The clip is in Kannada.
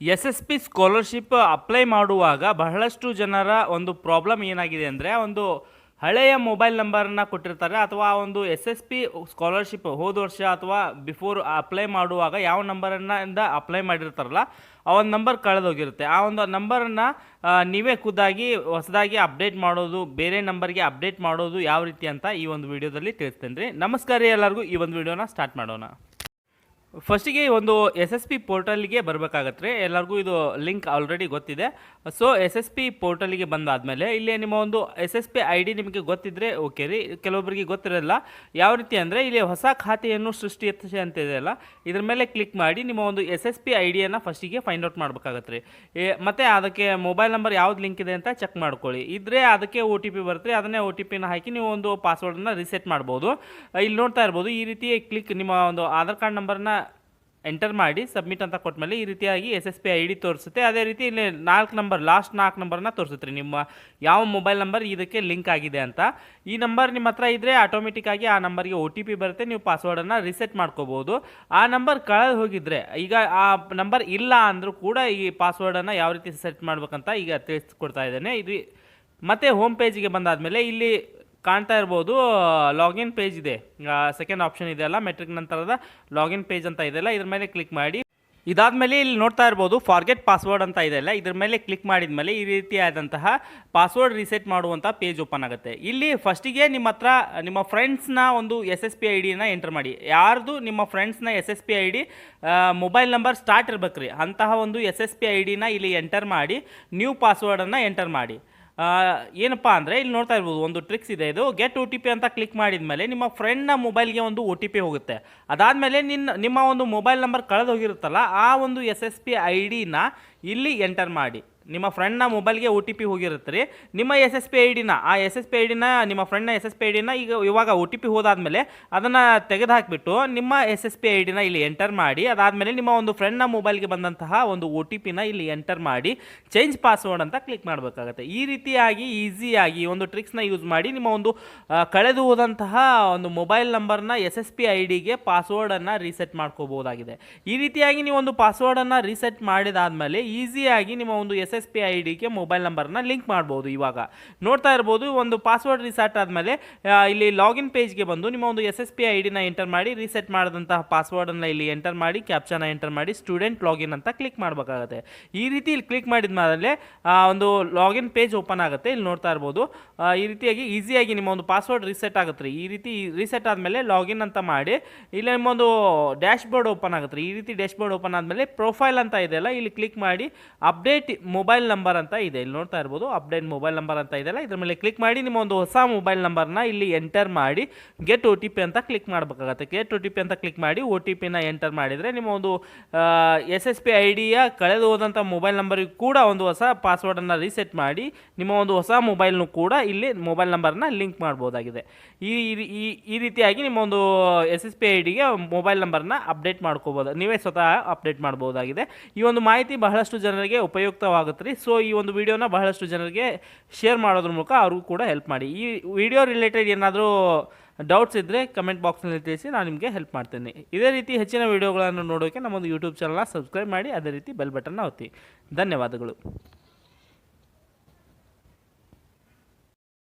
S S P scholarship apply ಮಾಡುವಾಗ ಬಹಳಷ್ಟು ಜನರ ಒಂದು ಪ್ರಾಬ್ಲಮ್ ಏನಾಗಿದೆ ಅಂದರೆ ಒಂದು ಹಳೆಯ ಮೊಬೈಲ್ ನಂಬರನ್ನು ಕೊಟ್ಟಿರ್ತಾರೆ ಅಥವಾ ಆ ಒಂದು ಎಸ್ ಎಸ್ ಪಿ ಸ್ಕಾಲರ್ಶಿಪ್ ಹೋದ ವರ್ಷ ಅಥವಾ ಬಿಫೋರ್ ಅಪ್ಲೈ ಮಾಡುವಾಗ ಯಾವ ನಂಬರನ್ನು ಅಪ್ಲೈ ಮಾಡಿರ್ತಾರಲ್ಲ, ಆ ಒಂದು ನಂಬರ್ ಕಳೆದೋಗಿರುತ್ತೆ. ಆ ಒಂದು ನಂಬರನ್ನು ನೀವೇ ಖುದ್ದಾಗಿ, ಹೊಸದಾಗಿ ಅಪ್ಡೇಟ್ ಮಾಡೋದು, ಬೇರೆ ನಂಬರ್ಗೆ ಅಪ್ಡೇಟ್ ಮಾಡೋದು ಯಾವ ರೀತಿ ಅಂತ ಈ ಒಂದು ವಿಡಿಯೋದಲ್ಲಿ ತಿಳಿಸ್ತೇನೆ ರೀ ನಮಸ್ಕಾರ ಎಲ್ಲರಿಗೂ, ಈ ಒಂದು ವಿಡಿಯೋನ ಸ್ಟಾರ್ಟ್ ಮಾಡೋಣ. ಫಸ್ಟಿಗೆ ಒಂದು ಎಸ್ ಎಸ್ ಪಿ ಪೋರ್ಟಲ್ಗೆ ಬರಬೇಕಾಗತ್ತೆ ಎಲ್ಲರಿಗೂ ಇದು ಲಿಂಕ್ ಆಲ್ರೆಡಿ ಗೊತ್ತಿದೆ. ಸೊ ಎಸ್ ಎಸ್ ಪಿ ಪೋರ್ಟಲ್ಗೆ ಬಂದಾದಮೇಲೆ ಇಲ್ಲಿ ನಿಮ್ಮ ಒಂದು S S P I D ನಿಮಗೆ ಗೊತ್ತಿದ್ದರೆ ಓಕೆ ರೀ. ಕೆಲವೊಬ್ಬರಿಗೆ ಗೊತ್ತಿರಲ್ಲ. ಯಾವ ರೀತಿ ಅಂದರೆ ಇಲ್ಲಿ ಹೊಸ ಖಾತೆಯನ್ನು ಸೃಷ್ಟಿ ಅಂತ ಇದೆಯಲ್ಲ ಇದ್ರ ಮೇಲೆ ಕ್ಲಿಕ್ ಮಾಡಿ ನಿಮ್ಮ ಒಂದು ಎಸ್ ಎಸ್ ಪಿ ಐ ಡಿಯನ್ನು ಫಸ್ಟಿಗೆ ಫೈಂಡ್ ಔಟ್ ಮಾಡ್ಬೇಕಾಗತ್ತೆ ಮತ್ತೆ ಅದಕ್ಕೆ ಮೊಬೈಲ್ ನಂಬರ್ ಯಾವ್ದು ಲಿಂಕ್ ಇದೆ ಅಂತ ಚೆಕ್ ಮಾಡ್ಕೊಳ್ಳಿ. ಇದ್ರೆ ಅದಕ್ಕೆ ಒ ಟಿ ಪಿ ಬರುತ್ತೆ ಅದನ್ನೇ ಒ ಟಿ ಪಿನ ಹಾಕಿ ನೀವು ಒಂದು ಪಾಸ್ವರ್ಡನ್ನು ರಿಸೆಟ್ ಮಾಡ್ಬೋದು. ಇಲ್ಲಿ ನೋಡ್ತಾ ಇರ್ಬೋದು, ಈ ರೀತಿ ಕ್ಲಿಕ್ ನಿಮ್ಮ ಒಂದು ಆಧಾರ್ ಕಾರ್ಡ್ ನಂಬರ್ನ ಎಂಟರ್ ಮಾಡಿ ಸಬ್ಮಿಟ್ ಅಂತ ಕೊಟ್ಟಮೇಲೆ ಈ ರೀತಿಯಾಗಿ S S P I D ತೋರಿಸುತ್ತೆ. ಅದೇ ರೀತಿ ಇಲ್ಲಿ ನಾಲ್ಕು ನಂಬರ್ ಲಾಸ್ಟ್ ನಾಲ್ಕು ನಂಬರ್ನ ತೋರಿಸುತ್ತೆ ನಿಮ್ಮ ಯಾವ ಮೊಬೈಲ್ ನಂಬರ್ ಇದಕ್ಕೆ ಲಿಂಕ್ ಆಗಿದೆ ಅಂತ. ಈ ನಂಬರ್ ನಿಮ್ಮ ಹತ್ರ ಇದ್ದರೆ ಆಟೋಮೆಟಿಕ್ ಆಗಿ ಆ ನಂಬರ್ಗೆ ಒ ಟಿ ಪಿ ಬರುತ್ತೆ. ನೀವು ಪಾಸ್ವರ್ಡನ್ನು ರಿಸೆಟ್ ಮಾಡ್ಕೋಬೋದು. ಆ ನಂಬರ್ ಕಳೆದು ಹೋಗಿದ್ರೆ, ಈಗ ಆ ನಂಬರ್ ಇಲ್ಲ ಅಂದರೂ ಕೂಡ ಈ ಪಾಸ್ವರ್ಡನ್ನು ಯಾವ ರೀತಿ ಸೆಟ್ ಮಾಡ್ಬೇಕಂತ ಈಗ ತಿಳಿಸ್ಕೊಡ್ತಾ ಇದ್ದೇನೆ. ಇದು ಮತ್ತೆ ಹೋಮ್ ಪೇಜಿಗೆ ಬಂದಾದಮೇಲೆ ಇಲ್ಲಿ ಕಾಣ್ತಾ ಇರ್ಬೋದು, ಲಾಗಿನ್ ಪೇಜ್ ಇದೆ. ಸೆಕೆಂಡ್ ಆಪ್ಷನ್ ಇದೆಯಲ್ಲ ಮೆಟ್ರಿಕ್ ನಂತರದ ಲಾಗಿನ್ ಪೇಜ್ ಅಂತ ಇದೆಯಲ್ಲ ಇದ್ರ ಮೇಲೆ ಕ್ಲಿಕ್ ಮಾಡಿ. ಇದಾದಮೇಲೆ ಇಲ್ಲಿ ನೋಡ್ತಾ ಇರ್ಬೋದು ಫಾರ್ಗೆಟ್ ಪಾಸ್ವರ್ಡ್ ಅಂತ ಇದೆಯಲ್ಲ ಇದ್ರ ಮೇಲೆ ಕ್ಲಿಕ್ ಮಾಡಿದ ಮೇಲೆ ಈ ರೀತಿಯಾದಂತಹ ಪಾಸ್ವರ್ಡ್ ರಿಸೆಟ್ ಮಾಡುವಂಥ ಪೇಜ್ ಓಪನ್ ಆಗುತ್ತೆ. ಇಲ್ಲಿ ಫಸ್ಟಿಗೆ ನಿಮ್ಮ ಹತ್ರ, ನಿಮ್ಮ ಫ್ರೆಂಡ್ಸ್ನ ಒಂದು ಎಸ್ ಎಸ್ ಪಿ ಐ ಡಿನ ಎಂಟರ್ ಮಾಡಿ. ಯಾರ್ದು ನಿಮ್ಮ ಫ್ರೆಂಡ್ಸ್ನ S S P I D mobile number start ಇರ್ಬೇಕು ರೀ ಅಂತಹ ಒಂದು ಎಸ್ ಎಸ್ ಪಿ ಐ ಡಿನ ಇಲ್ಲಿ ಎಂಟರ್ ಮಾಡಿ ನ್ಯೂ ಪಾಸ್ವರ್ಡನ್ನು ಎಂಟರ್ ಮಾಡಿ. ಏನಪ್ಪಾ ಅಂದರೆ ಇಲ್ಲಿ ನೋಡ್ತಾ ಇರ್ಬೋದು, ಒಂದು ಟ್ರಿಕ್ಸ್ ಇದೆ ಇದು. ಗೆಟ್ ಒ ಟಿ ಪಿ ಅಂತ ಕ್ಲಿಕ್ ಮಾಡಿದ ಮೇಲೆ ನಿಮ್ಮ ಫ್ರೆಂಡ್ನ ಮೊಬೈಲ್ಗೆ ಒಂದು ಒ ಟಿ ಪಿ ಹೋಗುತ್ತೆ. ಅದಾದಮೇಲೆ ನಿನ್ನ, ನಿಮ್ಮ ಒಂದು ಮೊಬೈಲ್ ನಂಬರ್ ಕಳೆದೋಗಿರುತ್ತಲ್ಲ ಆ ಒಂದು ಎಸ್ ಎಸ್ ಪಿ ಐ ಡಿನ ಇಲ್ಲಿ ಎಂಟರ್ ಮಾಡಿ. ನಿಮ್ಮ ಫ್ರೆಂಡ್ನ ಮೊಬೈಲ್ಗೆ ಒ ಟಿ ಪಿ ಹೋಗಿರುತ್ತೆ ರೀ. ನಿಮ್ಮ ಎಸ್ ಎಸ್ ಪಿ ಐ ಡಿನ ಆ ಎಸ್ ಎಸ್ ಪಿ ಐ ಡಿನ ನಿಮ್ಮ ಫ್ರೆಂಡ್ನ ಎಸ್ ಎಸ್ ಪಿ ಐ ಡಿನ ಈಗ ಇವಾಗ ಒ ಟಿ ಪಿ ಹೋದಾದ್ಮೇಲೆ ಅದನ್ನು ತೆಗೆದುಹಾಕ್ಬಿಟ್ಟು ನಿಮ್ಮ ಎಸ್ ಎಸ್ ಪಿ ಐ ಡಿನ ಇಲ್ಲಿ ಎಂಟರ್ ಮಾಡಿ, ಅದಾದಮೇಲೆ ನಿಮ್ಮ ಒಂದು ಫ್ರೆಂಡ್ನ ಮೊಬೈಲ್ಗೆ ಬಂದಂತಹ ಒಂದು ಒ ಟಿ ಪಿನ ಇಲ್ಲಿ ಎಂಟರ್ ಮಾಡಿ ಚೇಂಜ್ ಪಾಸ್ವರ್ಡ್ ಅಂತ ಕ್ಲಿಕ್ ಮಾಡಬೇಕಾಗತ್ತೆ. ಈ ರೀತಿಯಾಗಿ ಈಸಿಯಾಗಿ ಒಂದು ಟ್ರಿಕ್ಸ್ನ ಯೂಸ್ ಮಾಡಿ ನಿಮ್ಮ ಒಂದು ಕಳೆದು ಹೋದಂತಹ ಒಂದು ಮೊಬೈಲ್ ನಂಬರ್ನ ಎಸ್ ಎಸ್ ಪಿ ಐ ಡಿಗೆ ಪಾಸ್ವರ್ಡನ್ನು ರೀಸೆಟ್ ಮಾಡ್ಕೋಬೋದಾಗಿದೆ ಈ ರೀತಿಯಾಗಿ ನೀವು ಒಂದು ಪಾಸ್ವರ್ಡನ್ನು ರೀಸೆಟ್ ಮಾಡಿದಾದ್ಮೇಲೆ ಈಸಿಯಾಗಿ ನಿಮ್ಮ ಒಂದು ಎಸ್ ಎಸ್ ಪಿ ಐ ಡಿಗೆ ಮೊಬೈಲ್ ನಂಬರ್ನ ಲಿಂಕ್ ಮಾಡ್ಬೋದು ಇವಾಗ. ನೋಡ್ತಾ ಇರ್ಬೋದು, ಒಂದು ಪಾಸ್ವರ್ಡ್ ರಿಸೆಟ್ ಆದಮೇಲೆ ಇಲ್ಲಿ ಲಾಗಿನ್ ಪೇಜ್ಗೆ ಬಂದು ನಿಮ್ಮ ಒಂದು ಎಸ್ ಎಸ್ ಪಿ ಐ ಡಿನ ಎಂಟರ್ ಮಾಡಿ, ರಿಸೆಟ್ ಮಾಡಿದಂತಹ ಪಾಸ್ವರ್ಡನ್ನು ಇಲ್ಲಿ ಎಂಟರ್ ಮಾಡಿ ಕ್ಯಾಪ್ಚನ ಎಂಟರ್ ಮಾಡಿ, ಸ್ಟೂಡೆಂಟ್ ಲಾಗಿನ್ ಅಂತ ಕ್ಲಿಕ್ ಮಾಡಬೇಕಾಗುತ್ತೆ. ಈ ರೀತಿ ಇಲ್ಲಿ ಕ್ಲಿಕ್ ಮಾಡಿದ ಮೇಲೆ ಒಂದು ಲಾಗಿನ್ ಪೇಜ್ ಓಪನ್ ಆಗುತ್ತೆ, ಇಲ್ಲಿ ನೋಡ್ತಾ ಇರ್ಬೋದು. ಈ ರೀತಿಯಾಗಿ ಈಸಿಯಾಗಿ ನಿಮ್ಮ ಒಂದು ಪಾಸ್ವರ್ಡ್ ರಿಸೆಟ್ ಆಗುತ್ತೆ. ರೀ ಈ ರೀತಿ ರಿಸೆಟ್ ಆದಮೇಲೆ ಲಾಗಿನ್ ಅಂತ ಮಾಡಿ, ಇಲ್ಲಿ ನಿಮ್ಮೊಂದು ಡ್ಯಾಶ್ ಬೋರ್ಡ್ ಓಪನ್ ಆಗುತ್ತೆ. ಈ ರೀತಿ ಡ್ಯಾಶ್ ಬೋರ್ಡ್ ಓಪನ್ ಆದಮೇಲೆ ಪ್ರೊಫೈಲ್ ಅಂತ ಇದೆಯಲ್ಲ, ಇಲ್ಲಿ ಕ್ಲಿಕ್ ಮಾಡಿ, ಅಪ್ಡೇಟ್ ನಂಬರ್ ಅಂತ ಇದೆ. ಇಲ್ಲಿ ನೋಡ್ತಾ ಇರ್ಬೋದು, ಅಪ್ಡೇಟ್ ಮೊಬೈಲ್ ನಂಬರ್ ಅಂತ ಇದೆಯಲ್ಲ, ಇದ್ರ ಮೇಲೆ ಕ್ಲಿಕ್ ಮಾಡಿ ನಿಮ್ಮ ಒಂದು ಹೊಸ ಮೊಬೈಲ್ ನಂಬರ್ನ ಇಲ್ಲಿ ಎಂಟರ್ ಮಾಡಿ ಗೆಟ್ ಒ ಟಿ ಪಿ ಅಂತ ಕ್ಲಿಕ್ ಮಾಡಬೇಕಾಗತ್ತೆ. ಗೆಟ್ ಒ ಟಿ ಪಿ ಅಂತ ಕ್ಲಿಕ್ ಮಾಡಿ ಒ ಟಿ ಪಿನ ಎಂಟರ್ ಮಾಡಿದರೆ ನಿಮ್ಮ ಒಂದು ಎಸ್ ಎಸ್ ಪಿ ಐ ಡಿಯ ಕಳೆದು ಹೋದಂಥ ಮೊಬೈಲ್ ನಂಬರಿಗೂ ಕೂಡ ಒಂದು ಹೊಸ ಪಾಸ್ವರ್ಡನ್ನು ರೀಸೆಟ್ ಮಾಡಿ, ನಿಮ್ಮ ಒಂದು ಹೊಸ ಮೊಬೈಲ್ನು ಕೂಡ ಇಲ್ಲಿ ಮೊಬೈಲ್ ನಂಬರ್ನ ಲಿಂಕ್ ಮಾಡ್ಬೋದಾಗಿದೆ. ಈ ಈ ರೀತಿಯಾಗಿ ನಿಮ್ಮ ಒಂದು ಎಸ್ ಎಸ್ ಪಿ ಐ ಡಿಗೆ ಮೊಬೈಲ್ ನಂಬರ್ನ ಅಪ್ಡೇಟ್ ಮಾಡ್ಕೋಬೋದು. ನೀವೇ ಸ್ವತಃ ಅಪ್ಡೇಟ್ ಮಾಡ್ಬೋದಾಗಿದೆ. ಈ ಒಂದು ಮಾಹಿತಿ ಬಹಳಷ್ಟು ಜನರಿಗೆ ಉಪಯುಕ್ತವಾಗುತ್ತೆ ರೀ ಸೊ ಈ ಒಂದು ವಿಡಿಯೋನ ಬಹಳಷ್ಟು ಜನರಿಗೆ ಶೇರ್ ಮಾಡೋದ್ರ ಮೂಲಕ ಅವ್ರಿಗೂ ಕೂಡ ಹೆಲ್ಪ್ ಮಾಡಿ. ಈ ವಿಡಿಯೋ ರಿಲೇಟೆಡ್ ಏನಾದರೂ ಡೌಟ್ಸ್ ಇದ್ದರೆ ಕಮೆಂಟ್ ಬಾಕ್ಸ್ನಲ್ಲಿ ತಿಳಿಸಿ ನಾನು ನಿಮಗೆ ಹೆಲ್ಪ್ ಮಾಡ್ತೇನೆ. ಇದೇ ರೀತಿ ಹೆಚ್ಚಿನ ವಿಡಿಯೋಗಳನ್ನು ನೋಡೋಕ್ಕೆ ನಮ್ಮೊಂದು ಯೂಟ್ಯೂಬ್ ಚಾನಲ್ನ ಸಬ್ಸ್ಕ್ರೈಬ್ ಮಾಡಿ, ಅದೇ ರೀತಿ ಬೆಲ್ ಬಟನ್ನ ಒತ್ತಿ. ಧನ್ಯವಾದಗಳು.